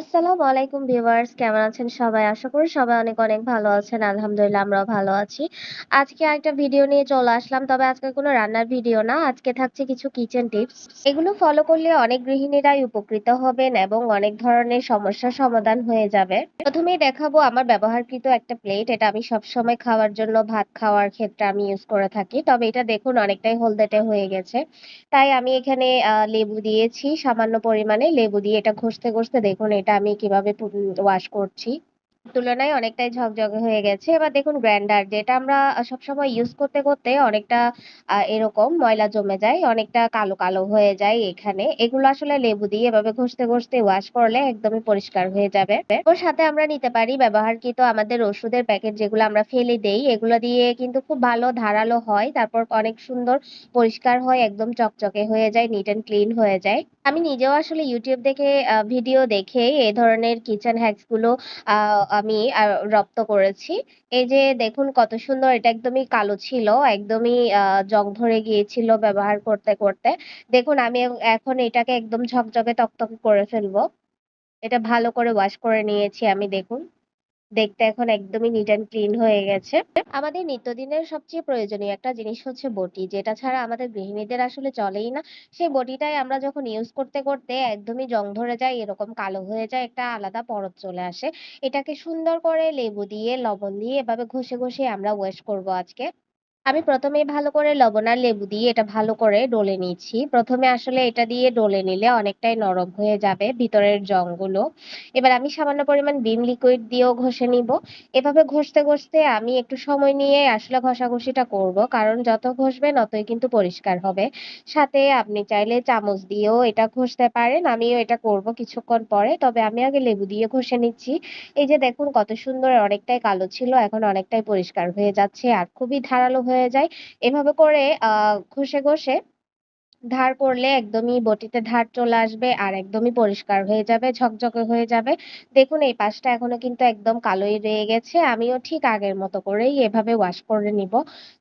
আসসালামু আলাইকুম ভিউয়ার্স কেমন আছেন সবাই? আশা করি সবাই অনেক, অনেক ভালো আছেন। আলহামদুলিল্লাহ আমরাও ভালো আছি। আজকে আরেকটা ভিডিও নিয়ে চলে আসলাম। তবে আজকে কোনো রান্নার ভিডিও না। আজকে থাকছে কিছু কিচেন টিপস। এগুলো ফলো করলে অনেক গৃহিণীরাই উপকৃত হবেন এবং অনেক ধরনের সমস্যার সমাধান হয়ে যাবে। প্রথমেই দেখাবো আমার ব্যবহারকৃত একটা প্লেট। এটা আমি সবসময় খাওয়ার জন্য ভাত খাওয়ার ক্ষেত্রে আমি ইউজ করে থাকি। তবে এটা দেখুন অনেকটাই হলদেটে হয়ে গেছে। তাই আমি এখানে লেবু দিয়েছি সামান্য পরিমাণে। লেবু দিয়ে এটা ঘষতে, ঘষতে দেখুন এটা আমি কীভাবে ওয়াশ করছি। তুলনায় অনেকটাই ঝকঝকে হয়ে গেছে। এবার দেখুন গ্রাইন্ডার যেটা আমরা সবসময় ইউজ করতে, করতে অনেকটা এরকম ময়লা জমে যায়। অনেকটা কালো, কালো হয়ে যায় এখানে। এগুলো আসলে লেবু দিয়ে এভাবে ঘষতে, ঘষতে ওয়াশ করলে একদমই পরিষ্কার হয়ে যাবে। ওর সাথে আমরা নিতে পারি ব্যবহারকৃত আমাদের ওষুধের প্যাকেট যেগুলো আমরা ফেলে দেই। এগুলো দিয়ে কিন্তু খুব ভালো ধারালো হয়। তারপর অনেক সুন্দর পরিষ্কার হয়, একদম চকচকে হয়ে যায়, নিট অ্যান্ড ক্লিন হয়ে যায়। আমি নিজেও আসলে ইউটিউব দেখে ভিডিও দেখে এ ধরনের কিচেন হ্যাকসগুলো আমি রপ্ত করেছি। এই যে দেখুন কত সুন্দর এটা একদমই কালো ছিল। একদমই জং ধরে গিয়েছিল ব্যবহার করতে, করতে। দেখুন আমি এখন এটাকে একদম ঝকঝকে তকতকে করে ফেলব। এটা ভালো করে ওয়াশ করে নিয়েছি আমি দেখুন। দেখতে এখন একদমই নিট অ্যান্ড ক্লিন হয়ে গেছে। আমাদের নিত্যদিনের সবচেয়ে প্রয়োজনীয় একটা জিনিস হচ্ছে বটি। যেটা ছাড়া আমাদের গৃহিণীদের আসলে চলেই না। সেই বটিটাই আমরা যখন ইউজ করতে, করতে একদমই জং ধরে যায়, এরকম কালো হয়ে যায়, একটা আলাদা পরত চলে আসে। এটাকে সুন্দর করে লেবু দিয়ে, লবণ দিয়ে এভাবে ঘষে, ঘষে আমরা ওয়াশ করব আজকে। আমি প্রথমেই ভালো করে লবণ আর লেবু দিয়ে এটা ভালো করে ডলে নিচ্ছি। প্রথমে আসলে এটা দিয়ে ডলে নিলে অনেকটাই নরম হয়ে যাবে ভিতরের জংগুলো। এবার আমি সামান্য পরিমাণ ভিম লিকুইড দিয়েও ঘষে নিব। এভাবে ঘষতে, ঘষতে আমি একটু সময় নিয়ে আসলে ঘষাঘষিটা করব। কারণ যত ঘষবেন অতই কিন্তু পরিষ্কার হবে। সাথে আপনি চাইলে চামচ দিয়েও এটা ঘষতে পারেন। আমিও এটা করব কিছুক্ষণ পরে। তবে আমি আগে লেবু দিয়ে ঘষে নিচ্ছি। এই যে দেখুন কত সুন্দর অনেকটাই কালো ছিল, এখন অনেকটাই পরিষ্কার হয়ে যাচ্ছে আর খুবই ধারালো হয়ে যায়। এভাবে করে আহ ঘষে, ঘষে ধার করলে একদমই বটিতে ধার চলে আসবে আর একদমই পরিষ্কার হয়ে যাবে, ঝকঝকে হয়ে যাবে। দেখুন এই পাশটা এখনও কিন্তু একদম কালোই রয়ে গেছে। আমিও ঠিক আগের মতো করেই এভাবে ওয়াশ করে নিব।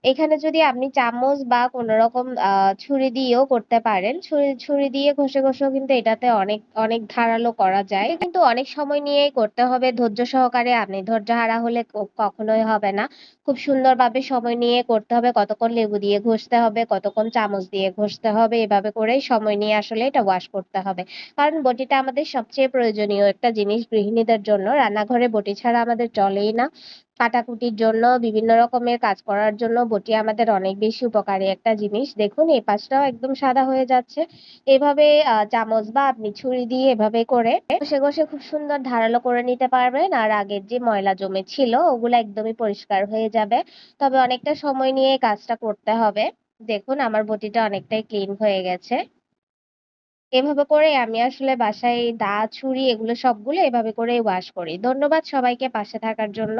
এখানে যদি আপনি চামচ বা কোনরকম আ ছুরি দিয়েও করতে পারেন। ছুরি ছুরি দিয়ে ঘষে, ঘষেও কিন্তু এটাতে অনেক, অনেক ধারালো করা যায়। কিন্তু অনেক সময় নিয়েই করতে হবে ধৈর্য সহকারে। আপনি ধৈর্য হারা হলে কখনোই হবে না। খুব সুন্দরভাবে সময় নিয়ে করতে হবে। কতক্ষণ লেবু দিয়ে ঘষতে হবে, কতক্ষণ চামচ দিয়ে ঘষতে হবে। এভাবে করেই সময় নিয়ে আসলে এটা ওয়াশ করতে হবে। কারণ বটিটা আমাদের সবচেয়ে প্রয়োজনীয় একটা জিনিস গৃহিণীদের জন্য। রান্নাঘরে বটি ছাড়া আমাদের চলেই না। কাটাকুটির জন্য, বিভিন্ন রকমের কাজ করার জন্য বটি আমাদের অনেক বেশি উপকারী একটা জিনিস। দেখুন এই পাশটাও একদম সাদা হয়ে যাচ্ছে। এভাবে চামচ বা আপনি ছুরি দিয়ে এভাবে করে ঘষে, ঘষে খুব সুন্দর ধারালো করে নিতে পারবেন। আর আগের যে ময়লা জমে ছিল ওগুলো একদমই পরিষ্কার হয়ে যাবে। তবে অনেকটা সময় নিয়ে কাজটা করতে হবে। দেখুন আমার বটিটা অনেকটাই ক্লিন হয়ে গেছে। এভাবে করে আমি আসলে বাসায় দা, ছুরি এগুলো সবগুলো এভাবে করেই ওয়াশ করি। ধন্যবাদ সবাইকে পাশে থাকার জন্য।